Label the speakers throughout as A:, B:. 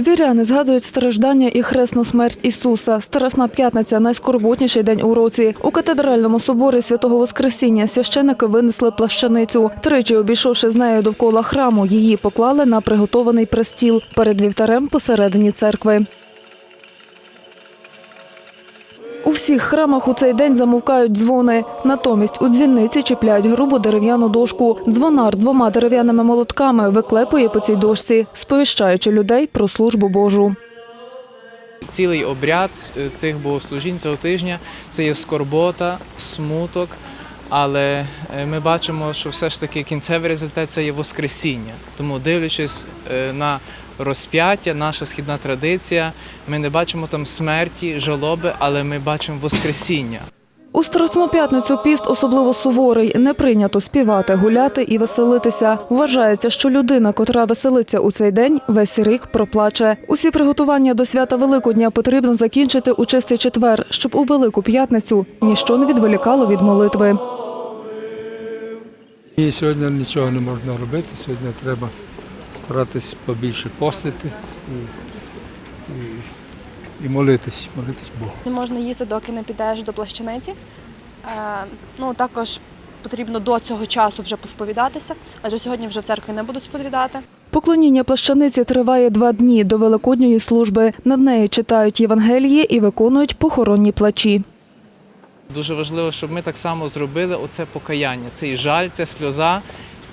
A: Віряни згадують страждання і хресну смерть Ісуса. Страсна п'ятниця найскорботніший день у році. У катедральному соборі святого Воскресіння священники винесли плащаницю. Тричі обійшовши з нею довкола храму, її поклали на приготований престіл перед вівтарем посередині церкви. Всіх храмах у цей день замовкають дзвони. Натомість у дзвіниці чіпляють грубу дерев'яну дошку. Дзвонар двома дерев'яними молотками виклепує по цій дошці, сповіщаючи людей про службу Божу.
B: Цілий обряд е, цих богослужінь цього тижня це є скорбота, смуток. Але е, ми бачимо, що все ж таки кінцевий результат це є Воскресіння. Тому, дивлячись е, на розп'яття, наша східна традиція, ми не бачимо там смерті, жалоби, але ми бачимо Воскресіння.
A: У Страсну п'ятницю піст особливо суворий. Не прийнято співати, гуляти і веселитися. Вважається, що людина, котра веселиться у цей день, весь рік проплаче. Усі приготування до свята Великодня потрібно закінчити у чистий четвер, щоб у Велику п'ятницю ніщо не відволікало від молитви.
C: І сьогодні нічого не можна робити. Сьогодні треба старатись побільше постити і, і, і молитись, молитись Богу.
D: Не можна їсти, доки не підеш до плащаниці. Е, ну, також потрібно до цього часу вже посповідатися, адже сьогодні вже в церкві не будуть сповідати.
A: Поклоніння плащаниці триває два дні до Великодньої служби. Над нею читають Євангеліє і виконують похоронні плачі.
B: Дуже важливо, щоб ми так само зробили оце покаяння, цей жаль, ця сльоза,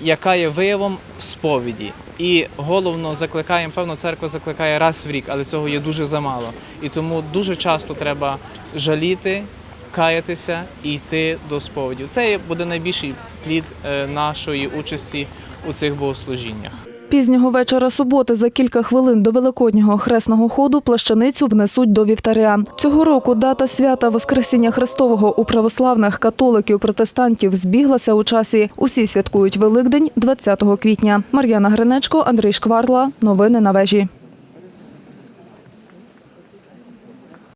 B: яка є виявом сповіді. І головно закликаємо, певно, церква закликає раз в рік, але цього є дуже замало. І тому дуже часто треба жаліти, каятися і йти до сповіді. Це буде найбільший плід е, нашої участі у цих богослужіннях.
A: Пізнього вечора суботи за кілька хвилин до великоднього хресного ходу плащаницю внесуть до вівтаря. Цього року дата свята Воскресіння Христового у православних католиків протестантів збіглася у часі. Усі святкують Великдень 20 квітня. Мар'яна Гринечко, Андрій Шкварла. Новини на вежі.